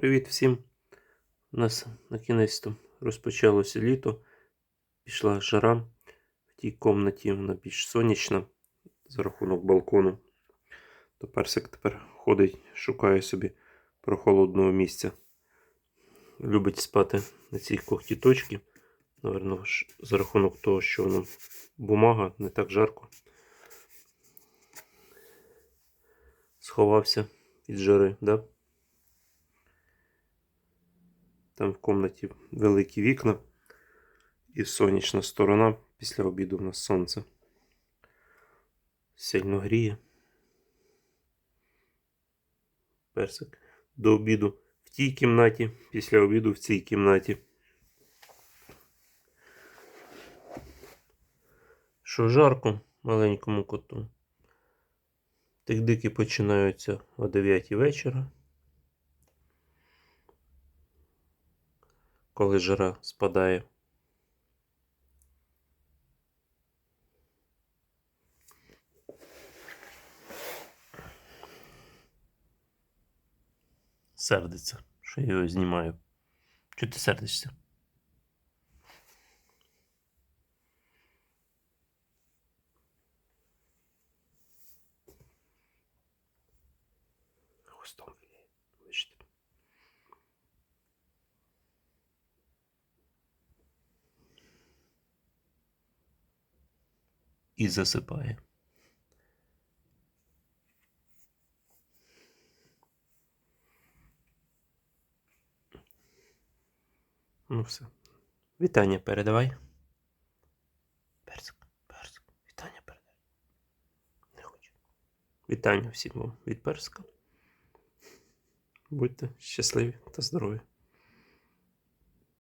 Привіт всім! У нас на кінець розпочалося літо. Пішла жара. В тій кімнаті вона більш сонячна за рахунок балкону. То персик тепер ходить, шукає собі прохолодного місця. Любить спати на цій когті точці. Наверно, за рахунок того, що воно бумага, не так жарко. Сховався від жари, да? Там в кімнаті великі вікна і сонячна сторона. Після обіду в нас сонце. Сильно гріє. Персик. До обіду в тій кімнаті, після обіду в цій кімнаті. Що жарко маленькому коту. Тик-дики починаються о 9 вечора. Коли жара спадає. Сердиться, що я його знімаю. Чого ти сердишся? Хвостом віє. І засипає. Ну все. Вітання передавай. Персик, персик, вітання передай. Не хочу. Вітання всім вам від персика. Будьте щасливі та здорові.